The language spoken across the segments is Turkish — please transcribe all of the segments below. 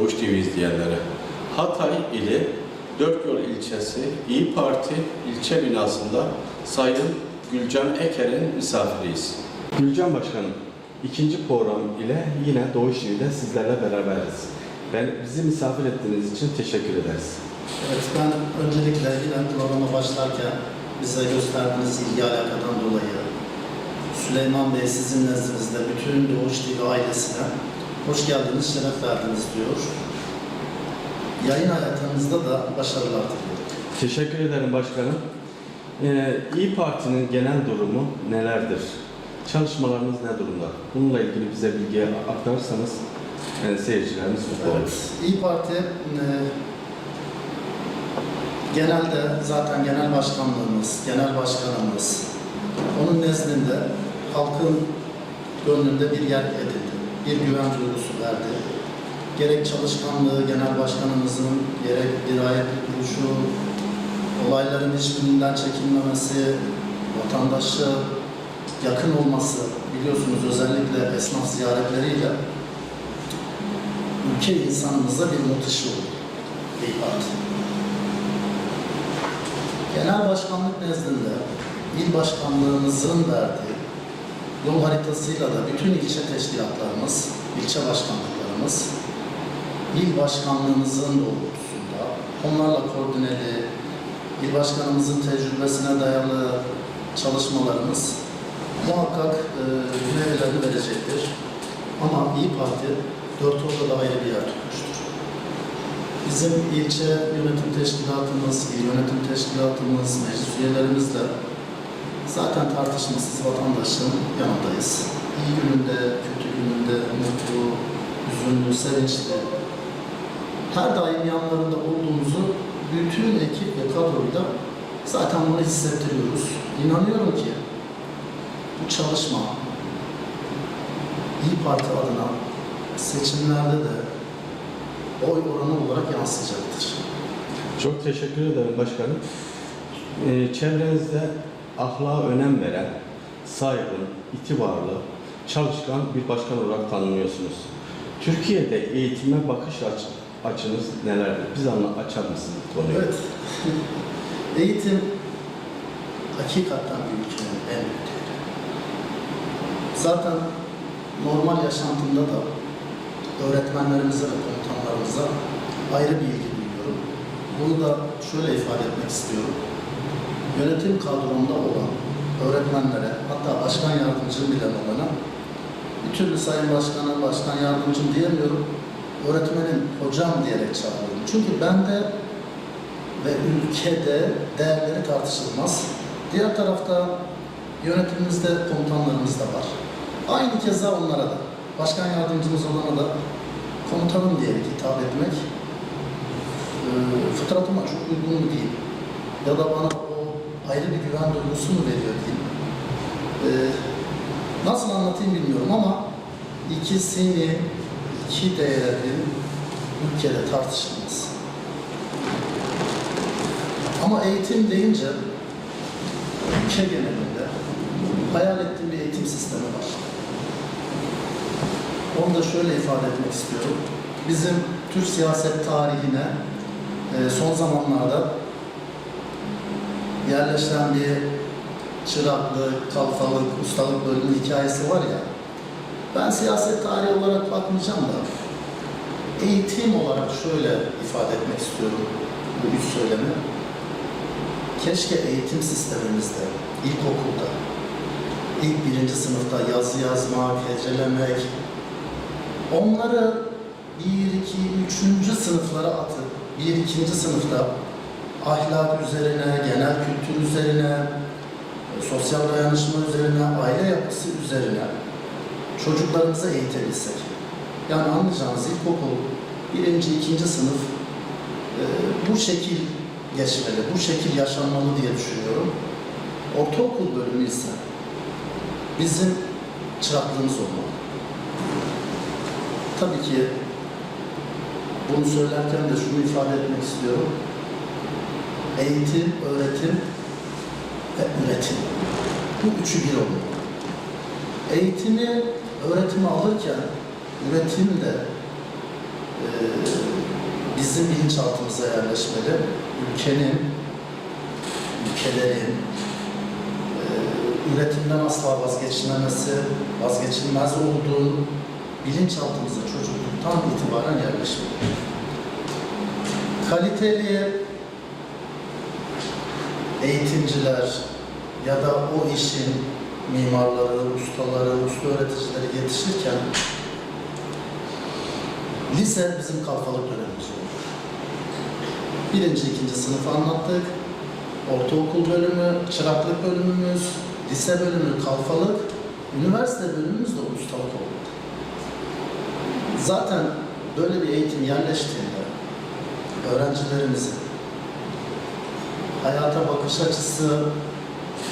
Doğuş TV izleyenleri. Hatay ili Dört Yol ilçesi İyi Parti ilçe binasında Sayın Gülcan Eker'in misafiriyiz. Gülcan Başkanım, ikinci program ile yine Doğuş TV'de sizlerle beraberiz. Ben bizi misafir ettiğiniz için teşekkür ederiz. Evet, ben öncelikle yine programa başlarken bize gösterdiğiniz ilgi alakadan dolayı Süleyman Bey sizin nezdinizde bütün Doğuş TV ailesine hoş geldiniz, şeref verdiniz diyor. Yayın hayatınızda da başarılar diliyorum. Teşekkür ederim başkanım. Ee, İyi Parti'nin genel durumu nelerdir? Çalışmalarınız ne durumda? Bununla ilgili bize bilgi aktarırsanız e, seyircilerimiz mutlu olur. Evet, İyi Parti e, genelde zaten genel başkanlığımız, genel başkanımız onun nezdinde halkın gönlünde bir yer edildi. Bir güven duygusu verdi. Gerek çalışkanlığı genel başkanımızın, gerek dirayetli duruşu, olayların hiçbirinden çekinmemesi, vatandaşı yakın olması, biliyorsunuz özellikle esnaf ziyaretleriyle ülke insanımıza bir mutış oldu Parti. Genel başkanlık nezdinde il başkanlığımızın verdiği yol haritasıyla da bütün ilçe teşkilatlarımız, ilçe başkanlıklarımız il başkanlığımızın doğrultusunda onlarla koordineli, il başkanımızın tecrübesine dayalı çalışmalarımız muhakkak e, meyvelerini verecektir. Ama İyi Parti dört orada da ayrı bir yer tutmuştur. Bizim ilçe yönetim teşkilatımız, il yönetim teşkilatımız, meclis üyelerimizle zaten tartışmasız vatandaşın yanındayız. İyi gününde, kötü gününde, mutlu, üzünlü, sevinçli, her daim yanlarında olduğumuzu bütün ekip ve kadroyla zaten bunu hissettiriyoruz. İnanıyorum ki bu çalışma İyi Parti adına seçimlerde de oy oranı olarak yansıyacaktır. Çok teşekkür ederim başkanım. Ee, çevrenizde ahlaka önem veren, saygın, itibarlı, çalışkan bir başkan olarak tanımlıyorsunuz. Türkiye'de eğitime bakış aç- açınız nelerdir? Biz anla açar mısınız bu konuyu? Evet. Eğitim hakikaten bir ülkenin en büyük değeri. Zaten normal yaşantımda da öğretmenlerimize ve komutanlarımıza ayrı bir ilgi duyuyorum. Bunu da şöyle ifade etmek istiyorum. Yönetim kadromda olan öğretmenlere, hatta başkan yardımcım bile olana bir türlü sayın başkanım, başkan yardımcım diyemiyorum. Öğretmenim, hocam diyerek çağırıyorum. Çünkü bende ve ülkede değerleri tartışılmaz. Diğer tarafta yönetimimizde komutanlarımız da var. Aynı keza onlara da, başkan yardımcımız olana da komutanım diyerek hitap etmek e, fıtratıma çok uygun değil. Ya da bana o ayrı bir güven duygusu mu veriyor diyeyim. E, nasıl anlatayım bilmiyorum ama ikisini, iki değerin ülkede tartışılmaz. Ama eğitim deyince ülke genelinde hayal ettiğim bir eğitim sistemi var. Onu da şöyle ifade etmek istiyorum. Bizim Türk siyaset tarihine e, son zamanlarda yerleşen bir çıraklık, kalfalık, ustalık bölümü hikayesi var ya. Ben siyaset tarihi olarak bakmayacağım da eğitim olarak şöyle ifade etmek istiyorum bu üç söylemi. Keşke eğitim sistemimizde, ilkokulda, ilk birinci sınıfta yazı yazmak, hecelemek, onları bir, iki, üçüncü sınıflara atıp, bir, ikinci sınıfta ahlak üzerine, genel kültür üzerine, sosyal dayanışma üzerine, aile yapısı üzerine çocuklarımıza eğitebilsek. Yani anlayacağınız ilkokul, birinci, ikinci sınıf e, bu şekil geçmeli, bu şekil yaşanmalı diye düşünüyorum. Ortaokul bölümü ise bizim çıraklığımız olmalı. Tabii ki bunu söylerken de şunu ifade etmek istiyorum. Eğitim, öğretim ve üretim. Bu üçü bir olmalı. Eğitimi, öğretimi alırken üretim de e, bizim bilinçaltımıza yerleşmeli. Ülkenin, ülkelerin e, üretimden asla vazgeçilmemesi, vazgeçilmez olduğu bilinçaltımıza çocukluktan itibaren yerleşmeli. Kaliteli eğitimciler ya da o işin mimarları, ustaları, usta öğreticileri yetişirken lise bizim kalfalık dönemimiz oldu. Birinci, ikinci sınıf anlattık. Ortaokul bölümü, çıraklık bölümümüz, lise bölümü kalfalık, üniversite bölümümüz de ustalık oldu. Zaten böyle bir eğitim yerleştiğinde öğrencilerimizin hayata bakış açısı,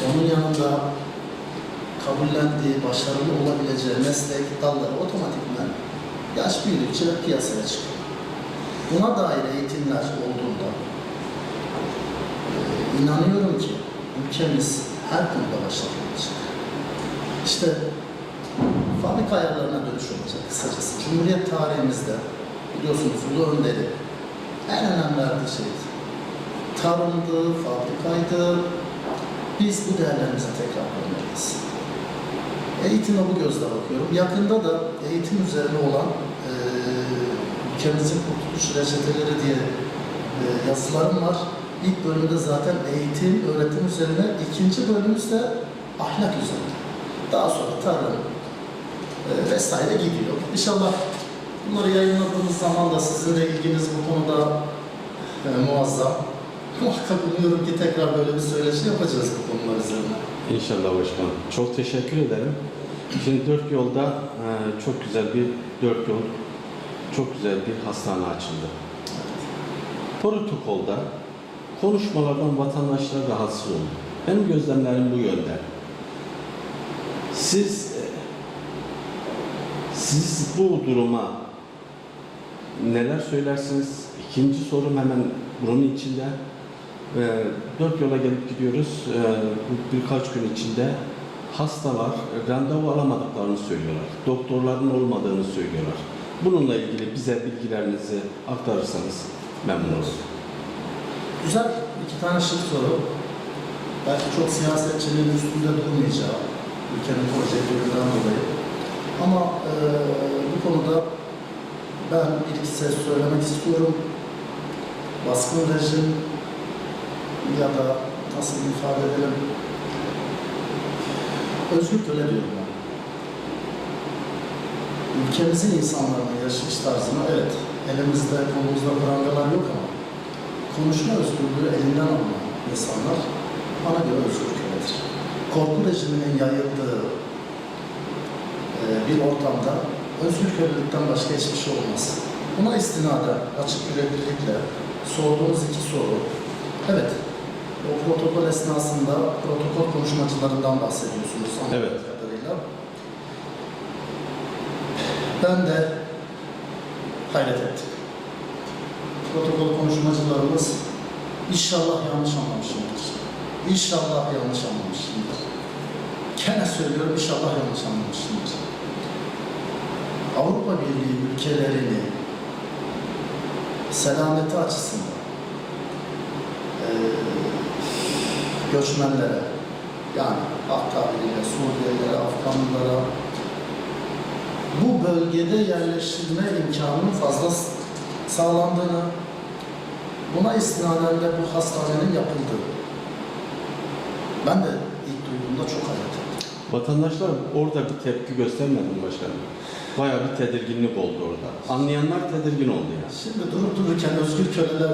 onun yanında kabullendiği, başarılı olabileceği meslek dalları otomatikman yaş büyüdükçe piyasaya çıkıyor. Buna dair eğitimler olduğunda e, inanıyorum ki ülkemiz her konuda başarılı olacak. İşte fabrika ayarlarına dönüş olacak kısacası. Cumhuriyet tarihimizde biliyorsunuz Ulu Önder'i en önemli verdiği şeydi. Tarımdı, fabrikaydı. Biz bu değerlerimize tekrar dönmeliyiz. Eğitime bu gözle bakıyorum. Yakında da eğitim üzerine olan eee ülkemizin kurtuluş reçeteleri diye eee, yazılarım var. İlk bölümde zaten eğitim, öğretim üzerine, ikinci bölüm ise ahlak üzerine. Daha sonra tarım eee, vesaire gidiyor. İnşallah bunları yayınladığımız zaman da sizin de ilginiz bu konuda eee, muazzam. Muhakkak umuyorum ki tekrar böyle bir söyleşi yapacağız bu konular üzerine. İnşallah başkanım. Çok teşekkür ederim. Şimdi dört yolda e, çok güzel bir dört yol, çok güzel bir hastane açıldı. Protokolda konuşmalardan vatandaşlar rahatsız oldu. Benim gözlemlerim bu yönde. Siz e, siz bu duruma neler söylersiniz? İkinci sorum hemen bunun içinde. Ee, dört yola gelip gidiyoruz. Ee, bu birkaç gün içinde hastalar randevu alamadıklarını söylüyorlar. Doktorların olmadığını söylüyorlar. Bununla ilgili bize bilgilerinizi aktarırsanız memnun olurum. Güzel iki tane şık soru. Belki çok siyasetçinin üstünde durmayacağı ülkenin projelerinden dolayı. Ama eee, bu konuda ben bir iki ses söylemek istiyorum. Baskın rejim ya da nasıl ifade edelim özgür köle diyorum ben. Ülkemizin insanların yaşayış tarzına evet elimizde kolumuzda prangalar yok ama konuşma özgürlüğü elinden alınan insanlar bana göre özgür köledir. Korku rejiminin yayıldığı e, bir ortamda özgür kölelikten başka hiçbir şey olmaz. Buna istinaden açık yüreklilikle sorduğunuz iki soru, evet o protokol esnasında protokol konuşmacılarından bahsediyorsunuz anladığım Evet. kadarıyla. Ben de hayret ettim protokol konuşmacılarımız inşallah yanlış anlamışımdır. İnşallah yanlış anlamışımdır. Gene söylüyorum inşallah yanlış anlamışımdır. Avrupa Birliği ülkelerini selameti açısından göçmenlere yani tabiriyle Suriyelilere, Afganlılara bu bölgede yerleştirme imkanının fazla sağlandığını, buna istinaden de bu hastanenin yapıldığı. Ben de ilk duyduğumda çok hayret ettim. Vatandaşlar orada bir tepki göstermedi başkanım? Bayağı bir tedirginlik oldu orada. Anlayanlar tedirgin oldu yani. Şimdi durup dururken özgür köleler,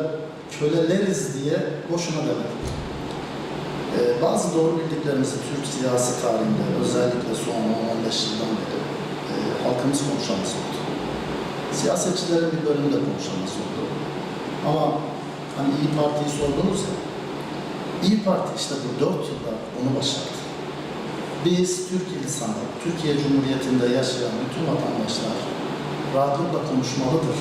köleleriz diye boşuna demedim. Ee, bazı doğru bildiklerimizi Türk siyasi tarihinde özellikle son 10-15 yıldan beri e, halkımız konuşamaz oldu. Siyasetçilerin bir bölümü de konuşamaz oldu. Ama hani İyi Parti'yi sordunuz ya, İyi Parti işte bu dört yılda onu başardı. Biz Türk insanı, Türkiye Cumhuriyeti'nde yaşayan bütün vatandaşlar rahatlıkla konuşmalıdır.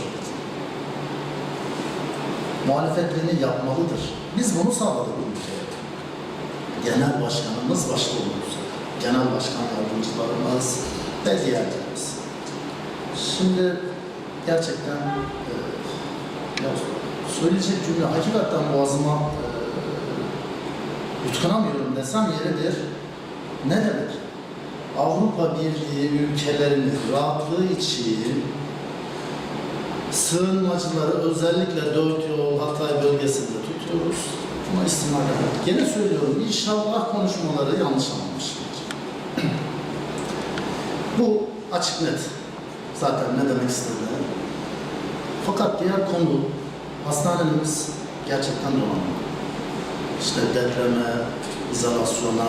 Muhalefetlerini yapmalıdır. Biz bunu sağladık bu ülkeye. Genel başkanımız başta olmak. Genel başkan yardımcılarımız ve diğerlerimiz. Şimdi gerçekten e, Ya, söyleyecek cümle hakikaten boğazıma e, yutkunamıyorum desem yeridir. Ne demek? Avrupa Birliği ülkelerinin rahatlığı için sığınmacıları özellikle dört yol Hatay bölgesinde tutuyoruz. Buna istinad ederek. Gene söylüyorum inşallah konuşmaları yanlış anlamışlar. Bu açık net. Zaten ne demek istediğini. Fakat diğer konu hastanelerimiz gerçekten donanımlı. İşte depreme, izolasyona,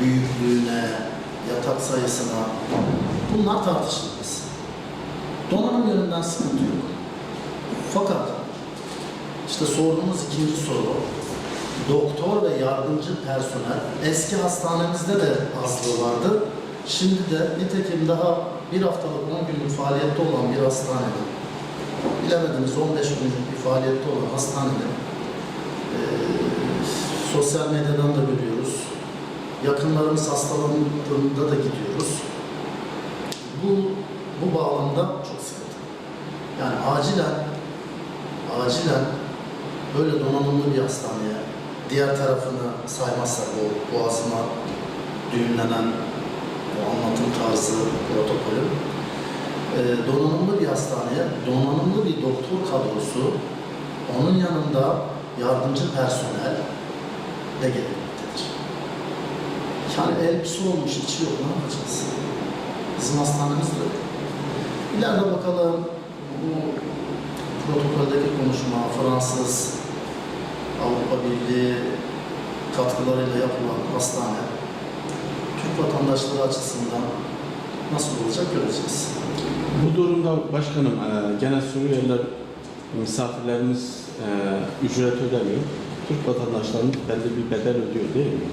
büyüklüğüne, yatak sayısına bunlar tartışılmaz. Donanım yönünden sıkıntı yok. Fakat işte sorduğumuz ikinci soru doktor ve yardımcı personel eski hastanemizde de azlığı vardı. Şimdi de nitekim daha bir haftalık 10 günlük faaliyette olan bir hastanede bilemediniz 15 günlük bir faaliyette olan hastanede eee, sosyal medyadan da görüyoruz. Yakınlarımız hastalandığında da gidiyoruz. Bu, bu bağlamda çok sıkıntı. Yani acilen acilen böyle donanımlı bir hastaneye diğer tarafını saymazsak o boğazıma düğümlenen o anlatım tarzı protokolü e, donanımlı bir hastaneye donanımlı bir doktor kadrosu onun yanında yardımcı personel de gerekmektedir. Yani elbise olmuş içi yok ne yapacağız? Bizim hastanemiz de. İleride bakalım bu protokoldeki konuşma Fransız Avrupa Birliği katkılarıyla yapılan hastane Türk vatandaşları açısından nasıl olacak göreceğiz. Bu durumda başkanım e, gene Suriyeliler misafirlerimiz e, ücret ödemiyor. Türk vatandaşlarımız belli bir bedel ödüyor değil mi?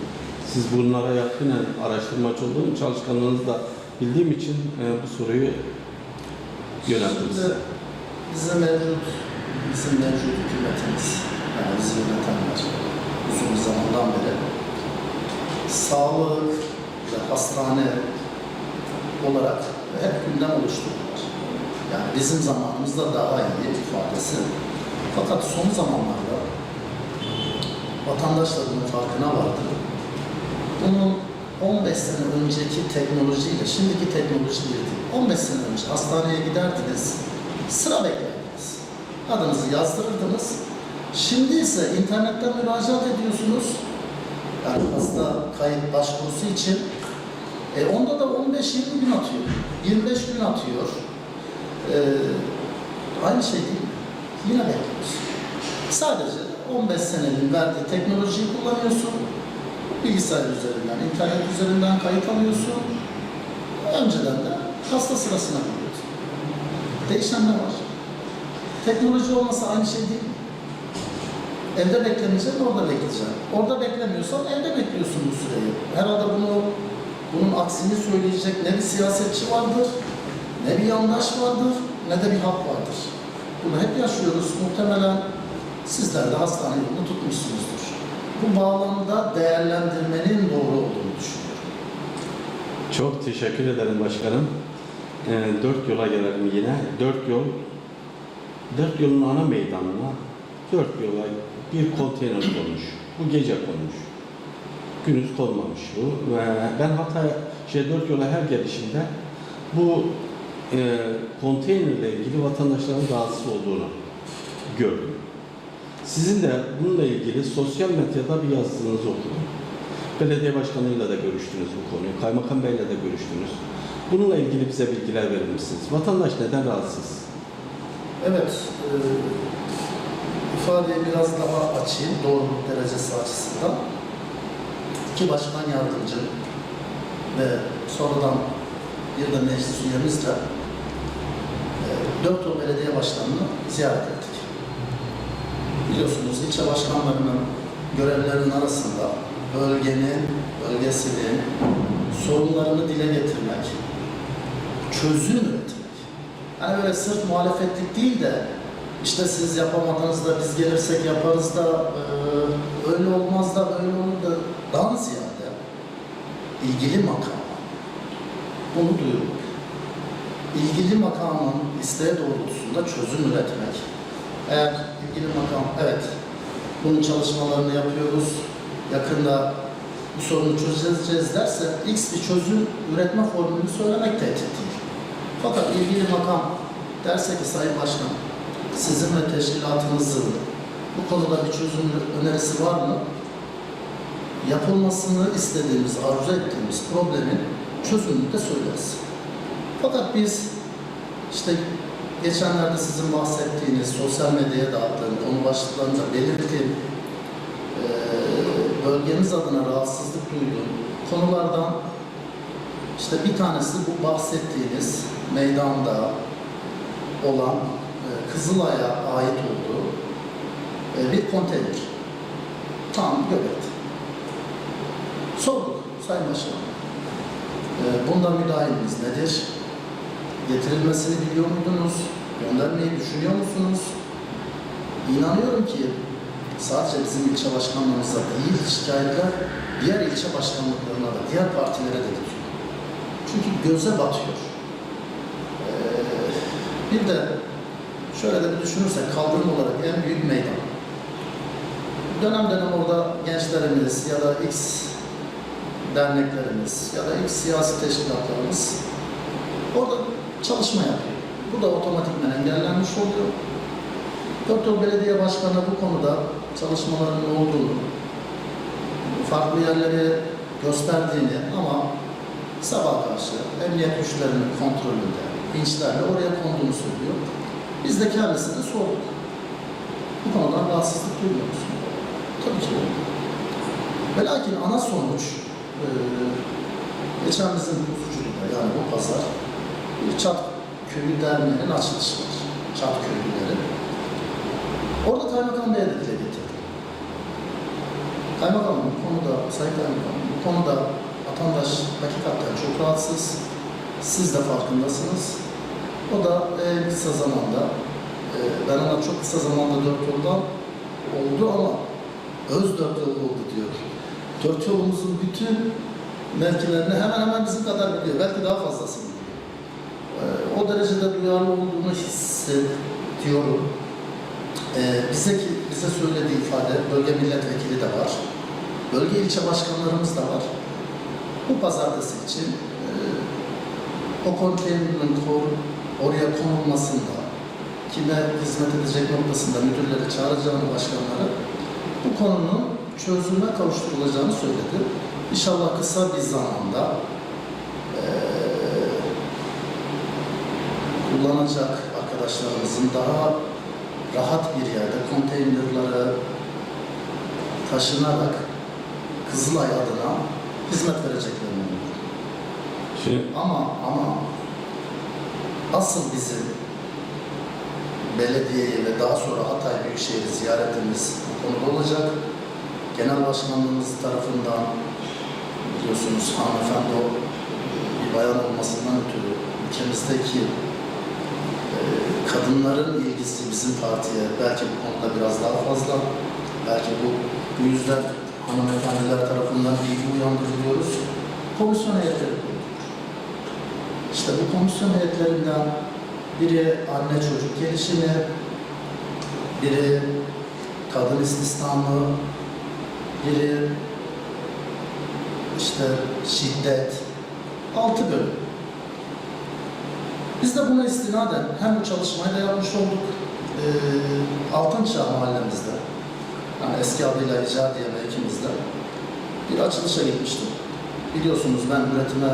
Siz bunlara yakinen araştırmacı olduğum çalışkanlığınızı da bildiğim için e, bu soruyu yönelttim size. Bize mevcut, bizim mevcut hükümetimiz, yani yönetenler uzun zamandan beri sağlık ve hastane olarak hep gündem oluşturdular. Yani bizim zamanımızda daha iyi ifadesi. Fakat son zamanlarda vatandaşlar bunun farkına vardı. Bunun 15 sene önceki teknolojiyle şimdiki teknoloji bir değil. 15 sene önce hastaneye giderdiniz, sıra beklerdiniz. Adınızı yazdırırdınız. Şimdi ise internetten müracaat ediyorsunuz. Yani hasta kayıt başvurusu için. E onda da 15-20 gün atıyor. 25 gün atıyor. E, aynı şey değil mi? Yine bekliyoruz. Sadece 15 senenin verdiği teknolojiyi kullanıyorsun. Bilgisayar üzerinden, internet üzerinden kayıt alıyorsun. Önceden de hasta sırasına giriyorsun. Değişen ne var? Teknoloji olmasa aynı şey değil mi? Evde beklemeyeceksin, orada bekleyeceksin. Orada beklemiyorsan evde bekliyorsun bu süreyi. Herhalde bunu bunun aksini söyleyecek ne bir siyasetçi vardır, ne bir yandaş vardır, ne de bir halk vardır. Bunu hep yaşıyoruz. Muhtemelen sizler de hastane yolunu tutmuşsunuzdur. Bu bağlamda değerlendirmenin doğru olduğunu düşünüyorum. Çok teşekkür ederim başkanım. E, dört yola gelelim yine. Dört yol, dört yolun ana meydanına dört yola bir konteyner konmuş. Bu gece konmuş. Gündüz konmamış bu. Ve ben şey dört yola her gelişimde bu e, konteynerle ilgili vatandaşların rahatsız olduğunu gördüm. Sizin de bununla ilgili sosyal medyada bir yazınızı okudum. Belediye başkanıyla da görüştünüz bu konuyu, kaymakam beyle de görüştünüz. Bununla ilgili bize bilgiler verir misiniz? Vatandaş neden rahatsız? Evet, e, ifadeyi biraz daha açayım doğruluk derecesi açısından. İki başkan yardımcı ve sonradan bir de meclis üyemizle dört yol belediye başkanını ziyaret ettik. Biliyorsunuz ilçe başkanlarının görevlerinin arasında bölgenin, bölgesinin sorunlarını dile getirmek, çözüm üretmek. Hani böyle sırf muhalefetlik değil de işte siz yapamadınız da biz gelirsek yaparız da e, öyle olmaz da öyle olur da daha ziyade ilgili makam bunu duyurmak. İlgili makamın isteği doğrultusunda çözüm üretmek Eğer ilgili makam, evet, bunun çalışmalarını yapıyoruz, yakında bu sorunu çözeceğiz derse X bir çözüm üretme formülünü söylemek tehdit değil. Fakat ilgili makam derse ki Sayın Başkan, sizin ve teşkilatınızın bu konuda bir çözüm önerisi var mı? Yapılmasını istediğimiz, arzu ettiğimiz problemin çözümünü de söyleriz. Fakat biz işte geçenlerde sizin bahsettiğiniz sosyal medyaya dağıttığım konu başlıklarında belirttiğim eee, bölgemiz adına rahatsızlık duyduğum konulardan işte bir tanesi bu bahsettiğiniz meydanda olan Kızılay'a ait olduğu e, bir konteyner. Tam Göbek'te. Sorduk Sayın Başkanım. E, bunda müdahaleniz nedir? Getirilmesini biliyor muydunuz? Göndermeyi düşünüyor musunuz? İnanıyorum ki sadece bizim ilçe başkanlığımıza değil şikayetler diğer ilçe başkanlıklarına da, diğer partilere de gidiyor. Çünkü göze batıyor. Ee, bir de şöyle de düşünürsek kaldırım olarak en büyük meydan. Dönem dönem orada gençlerimiz ya da X derneklerimiz ya da X siyasi teşkilatlarımız orada çalışma yapıyor. Bu da otomatikmen engellenmiş oluyor. Doktor Belediye Başkanı bu konuda çalışmalarının olduğunu, farklı yerleri gösterdiğini ama sabah karşı emniyet güçlerinin kontrolünde, vinçlerle oraya konduğunu söylüyor. Biz de kendisine sorduk. Bu konudan rahatsızlık duymuyor musun? Tabii ki yok. Ve lakin ana sonuç, e, geçen bizim Kuzucu'da yani bu pazar bir Çat Köyü Derneği'nin açılışı var. Çat Köylüleri. Orada Kaymakam Bey'e de dile getirdi. Kaymakamım bu konuda, Sayın Kaymakamım bu konuda vatandaş hakikaten çok rahatsız. Siz de farkındasınız. O da en kısa zamanda, e, ben ona çok kısa zamanda dört yoldan oldu ama öz dört yol oldu diyor. Dört yolumuzun bütün mevkilerini hemen hemen bizim kadar biliyor. Belki daha fazlasını biliyor. E, o derecede duyarlı olduğunu hissediyorum. E, bize ki bize söylediği ifade bölge milletvekili de var. Bölge ilçe başkanlarımız da var. Bu pazartesi için e, o konteynerin oraya konulmasında kime hizmet edecek noktasında müdürleri çağıracağını başkanları bu konunun çözüme kavuşturulacağını söyledi. İnşallah kısa bir zamanda e, kullanacak arkadaşlarımızın daha rahat bir yerde konteynerlara taşınarak Kızılay adına hizmet vereceklerini. Şimdi Ama ama asıl bizim belediyeyi ve daha sonra Hatay Büyükşehir'i ziyaretimiz bu konuda olacak. Genel Başkanlığımız tarafından biliyorsunuz hanımefendi o bir bayan olmasından ötürü ülkemizdeki e, kadınların ilgisi bizim partiye belki bu konuda biraz daha fazla. Belki bu, bu yüzden hanımefendiler tarafından ilgi uyandırılıyoruz. Komisyon heyetleri. İşte bu komisyon heyetlerinden biri anne çocuk gelişimi, biri kadın istihdamı, biri işte şiddet, altı bölüm. Biz de buna istinaden hem bu çalışmayı da yapmış olduk, e, Altınçağ mahallemizde, yani eski adıyla İcadiye mevkimizde bir açılışa gitmiştim. Biliyorsunuz ben üretime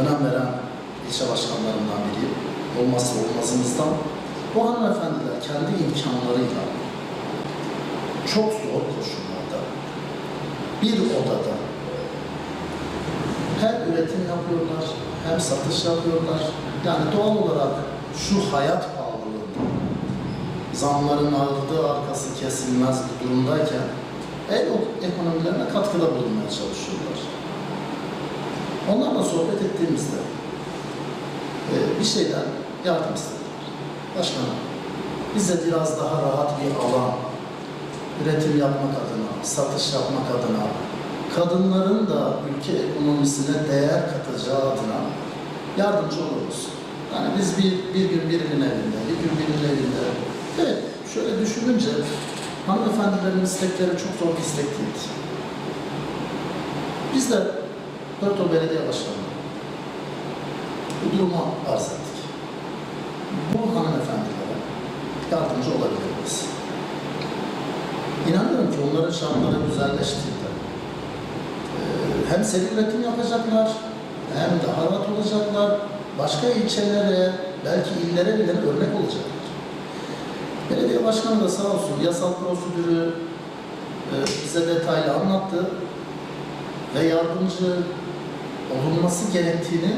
önem veren ilçe başkanlarından biriyim. Olmazsa olmazımızdan. Bu hanımefendiler kendi imkanlarıyla çok zor koşullarda bir odada hem üretim yapıyorlar hem satış yapıyorlar. Yani doğal olarak şu hayat pahalılığında zamların ağırlığı arkası kesilmez bir durumdayken el ekonomilerine katkıda bulunmaya çalışıyorlar. Onlarla sohbet ettiğimizde bir şeyden yardım istediler. Başkanım, bize biraz daha rahat bir alan, üretim yapmak adına, satış yapmak adına, kadınların da ülke ekonomisine değer katacağı adına yardımcı oluruz. Yani biz bir, bir gün birinin evinde, bir gün birinin evinde, evet şöyle düşününce hanımefendilerin istekleri çok zor bir istek değil. Biz de Dört Yol Belediye Başkanı bu durumu arz ettik. Bu hanımefendilere yardımcı olabilir miyiz? İnanıyorum ki onların şartları güzelleştiğinde e, hem seri üretim yapacaklar, hem daha rahat olacaklar, başka ilçelere, belki illere bile örnek olacaklar. Belediye başkanı da sağ olsun yasal prosedürü e, bize detaylı anlattı ve yardımcı olunması gerektiğini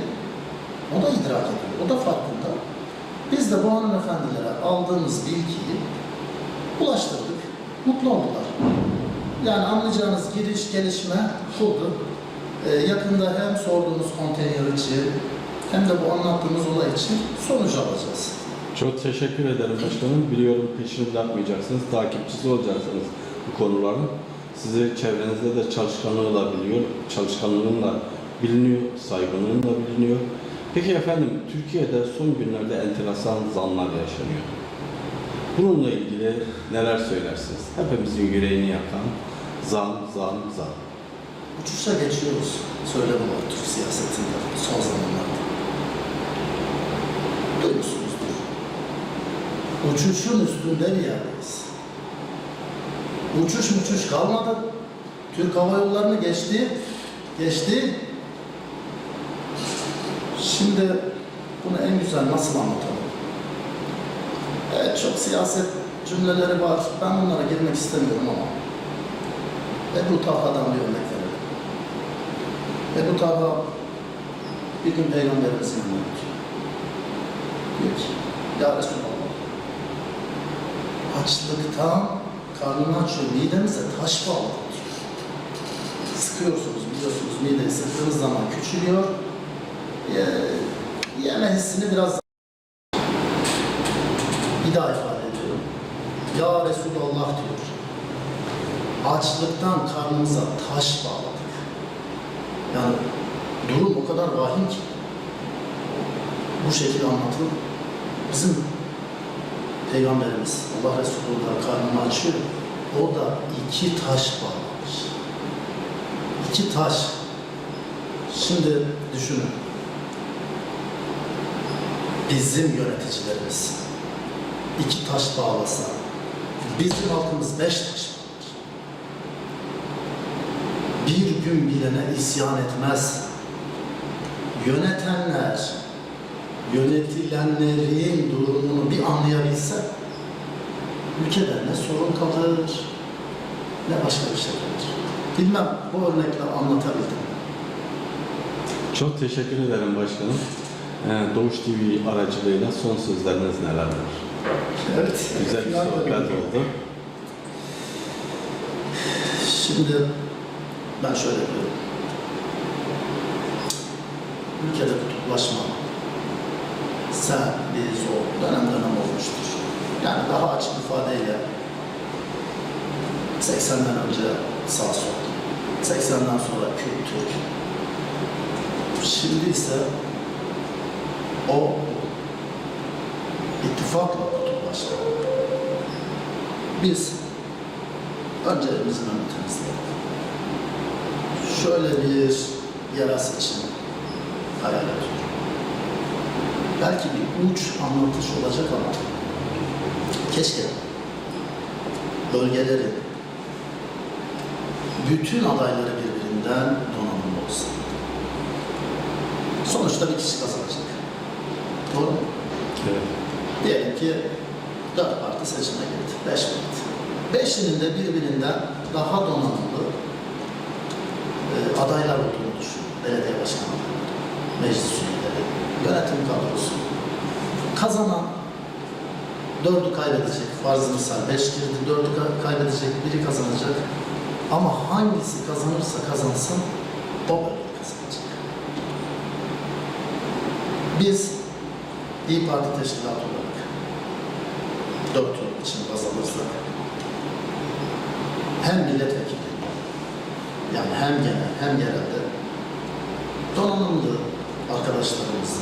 o da idrak ediyor, o da farkında. Biz de bu hanımefendilere aldığımız bilgiyi ulaştırdık, mutlu oldular. Yani anlayacağınız giriş, gelişme oldu. Ee, yakında hem sorduğunuz konteyner için hem de bu anlattığımız olay için sonuç alacağız. Çok teşekkür ederim başkanım. Biliyorum peşini bırakmayacaksınız, takipçisi olacaksınız bu konuların. Sizi çevrenizde de çalışkanlığıyla biliyor, çalışkanlığınla biliniyor, saygınlığınla biliniyor. Peki efendim, Türkiye'de son günlerde enteresan zamlar yaşanıyor. Bununla ilgili neler söylersiniz? Hepimizin yüreğini yakan zam, zam, zam. Uçuşa geçiyoruz. Söyle bu Türk siyasetinde son zamanlarda. Duymuşsunuzdur. Uçuşun üstünde bir yerdeyiz. Uçuş uçuş kalmadı. Türk Hava Yolları'nı geçti. Geçti. Şimdi bunu en güzel nasıl anlatalım? Evet çok siyaset cümleleri var. Ben bunlara girmek istemiyorum ama Ebu Talha'dan bir örnek verelim. Ebu Talha bir gün Peygamberimizin yanına gidiyor. Diyor ki, Ya Resulallah, açlıktan karnını açıyor, midemize taş diyor. Sıkıyorsunuz, biliyorsunuz mideyi sıktığınız zaman küçülüyor. Ye, yeme hissini biraz bir daha ifade ediyorum. Ya Resulallah diyor. Açlıktan karnımıza taş bağladık. Yani durum o kadar vahim ki bu şekilde anlatılıp bizim Peygamberimiz Allah Resulü da karnını açıyor. O da iki taş bağlamış. İki taş. Şimdi düşünün. Bizim yöneticilerimiz iki taş bağlasa bizim halkımız beş taş bağlar. Bir gün bilene isyan etmez. Yönetenler yönetilenlerin durumunu bir anlayabilse ülkede ne sorun kalır ne başka bir şey kalır. Bilmem bu örnekle anlatabildim. Çok teşekkür ederim başkanım. Ee, Doğuş TV aracılığıyla son sözleriniz nelerdir? Evet. Güzel bir sohbet oldu. Şimdi ben şöyle diyorum. Ülkede kutuplaşma sen, biz, o dönem dönem olmuştur. Yani daha açık ifadeyle 80'den önce sağ sol, 80'den sonra Kürt, Türk. Şimdi ise o ittifakla kutuplaşma. Biz önce önünü temizleyelim. Şöyle bir yerel seçim hayal ediyorum. Belki bir uç anlatış olacak ama keşke bölgelerin bütün adayları birbirinden donanımlı olsa. Sonuçta bir kişi kazanacak. Doğru mu? Evet. Diyelim ki dört parti seçime girdi, beş parti. Beşinin de birbirinden daha donanımlı e, adaylar olduğunu düşün. Belediye başkanları, meclis üyeleri, yönetim kadrosu. Kazanan dördü kaybedecek. Farz misal beş girdi, dördü ka- kaybedecek, biri kazanacak. Ama hangisi kazanırsa kazansın, o bölge kazanacak. Biz İyi Parti teşkilatı olarak dört yıl için baz alırsak hem milletvekili yani hem genel hem yerelde donanımlı arkadaşlarımızı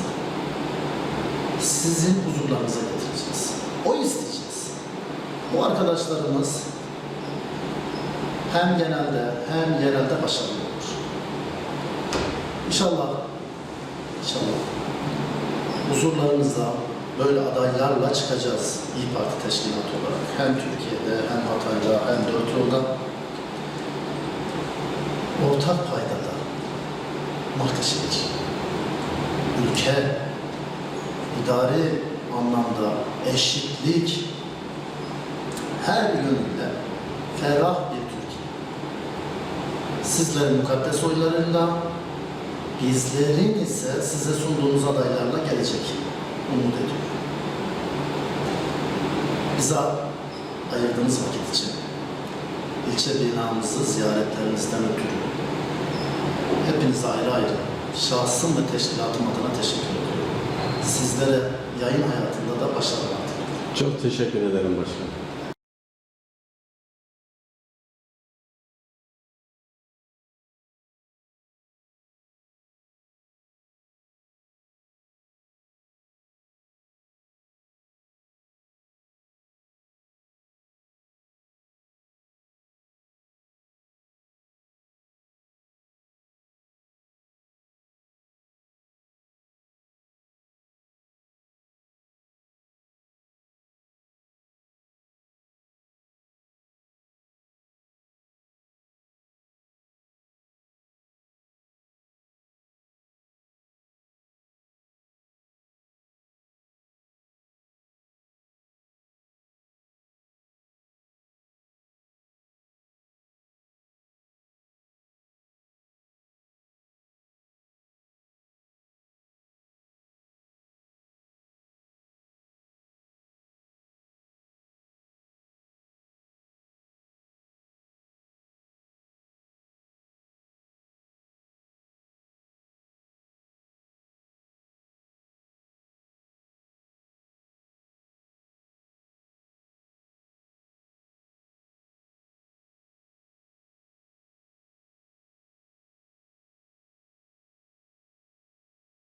sizin huzurlarınıza getireceğiz. O isteyeceğiz. Bu arkadaşlarımız hem genelde hem yerelde başarılı olur. İnşallah, inşallah huzurlarınıza böyle adaylarla çıkacağız İyi Parti teşkilatı olarak. Hem Türkiye'de hem Hatay'da hem dört yolda ortak paydada muhteşemdir. Ülke, idari anlamda eşitlik, her yönüyle ferah bir Türkiye. Sizlerin mukaddes oylarıyla, bizlerin ise size sunduğunuz adaylarla gelecek. Umut ediyorum. Bize ayırdığınız vakit için ilçe binamızı ziyaretlerinizden ötürü hepinize ayrı ayrı şahsım ve teşkilatım adına teşekkür ediyorum. Sizlere yayın hayatında da başarılar diliyorum. Çok teşekkür ederim başkanım.